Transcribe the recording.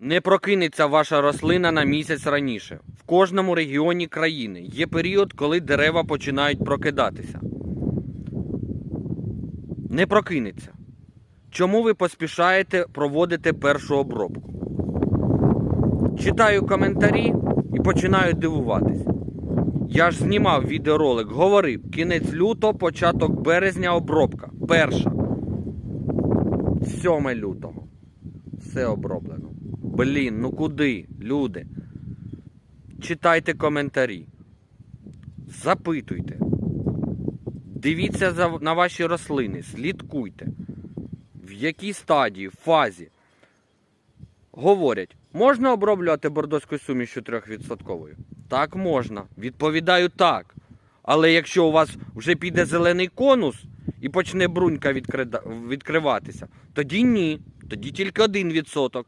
Не прокинеться ваша рослина на місяць раніше. В кожному регіоні країни є період, коли дерева починають прокидатися. Не прокинеться. Чому ви поспішаєте проводити першу обробку? Читаю коментарі і починаю дивуватись. Я ж знімав відеоролик, говорив, кінець лютого, початок березня обробка. Перша. 7 лютого. Все оброблено. Блін, ну куди, люди? Читайте коментарі. Запитуйте. Дивіться на ваші рослини, слідкуйте. В якій стадії, фазі. Говорять, можна оброблювати бордоською сумішю 3%? Так можна. Відповідаю так. Але якщо у вас вже піде зелений конус і почне брунька відкриватися, тоді ні. Тоді тільки 1%.